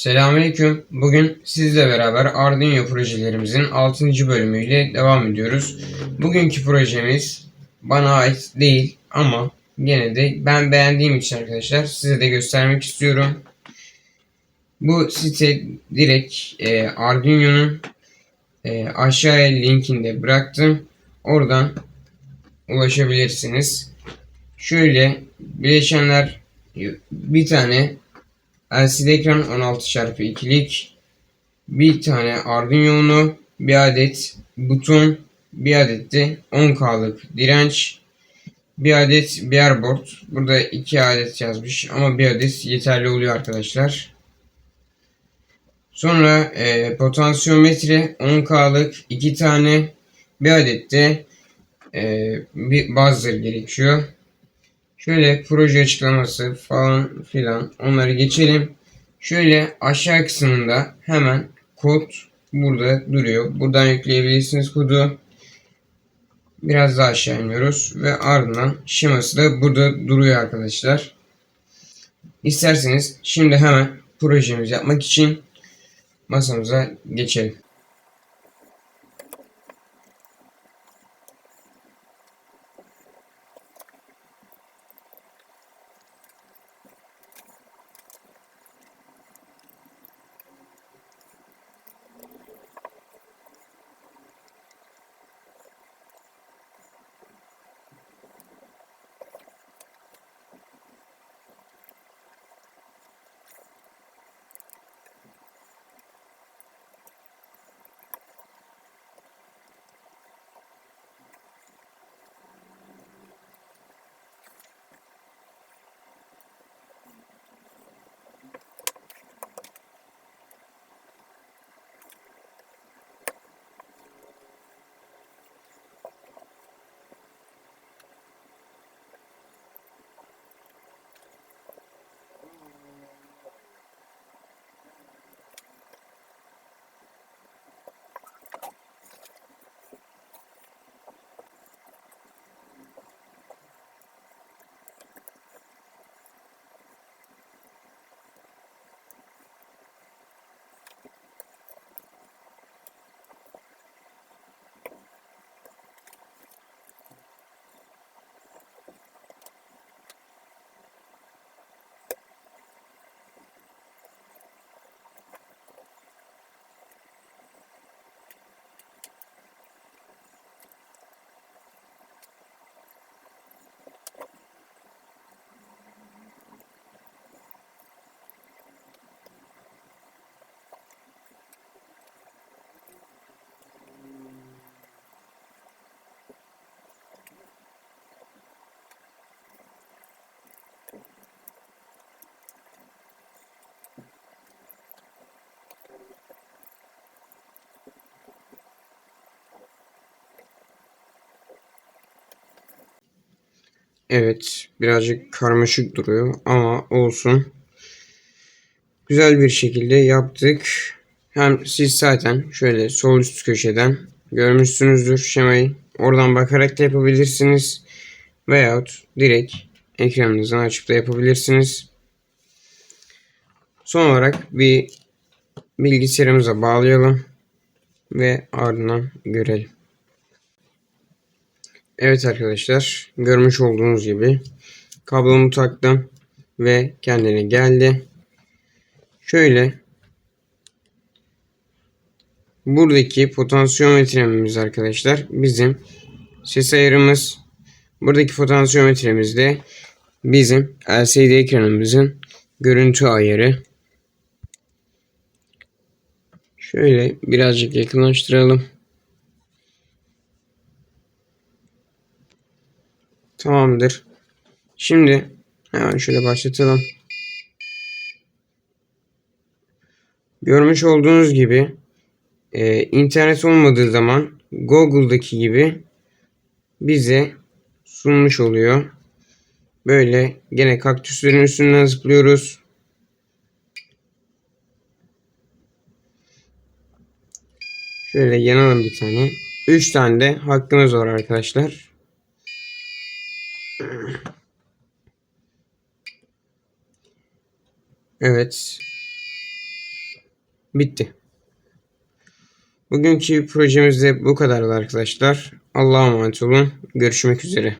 Selamünaleyküm. Bugün sizle beraber Arduino projelerimizin 6. bölümüyle devam ediyoruz. Bugünkü projemiz bana ait değil ama gene de ben beğendiğim için arkadaşlar size de göstermek istiyorum. Bu site direkt e, Arduino'nun e, aşağıya linkinde bıraktım. Oradan ulaşabilirsiniz. Şöyle bileşenler bir tane LCD ekran 16x2'lik bir tane Arduino Uno, bir adet buton, bir adet de 10K'lık direnç, bir adet bir board. Burada iki adet yazmış ama bir adet yeterli oluyor arkadaşlar. Sonra e, potansiyometre 10K'lık iki tane bir adet de e, bir buzzer gerekiyor. Şöyle proje açıklaması falan filan onları geçelim. Şöyle aşağı kısmında hemen kod burada duruyor. Buradan yükleyebilirsiniz kodu. Biraz daha aşağı iniyoruz ve ardından şeması da burada duruyor arkadaşlar. İsterseniz şimdi hemen projemizi yapmak için masamıza geçelim. Evet, birazcık karmaşık duruyor ama olsun. Güzel bir şekilde yaptık. Hem siz zaten şöyle sol üst köşeden görmüşsünüzdür şemayı. Oradan bakarak da yapabilirsiniz. Veyahut direkt ekranınızdan açıp da yapabilirsiniz. Son olarak bir bilgisayarımıza bağlayalım ve ardından görelim. Evet arkadaşlar görmüş olduğunuz gibi kablomu taktım ve kendine geldi. Şöyle buradaki potansiyometremiz arkadaşlar bizim ses ayarımız. Buradaki potansiyometremiz de bizim LCD ekranımızın görüntü ayarı. Şöyle birazcık yakınlaştıralım. Tamamdır. Şimdi hemen şöyle başlatalım. Görmüş olduğunuz gibi e, internet olmadığı zaman Google'daki gibi bize sunmuş oluyor. Böyle gene kaktüslerin üstünden zıplıyoruz. Şöyle yanalım bir tane. 3 tane de hakkınız var arkadaşlar. Evet. Bitti. Bugünkü projemiz de bu kadardı arkadaşlar. Allah'a emanet olun. Görüşmek üzere.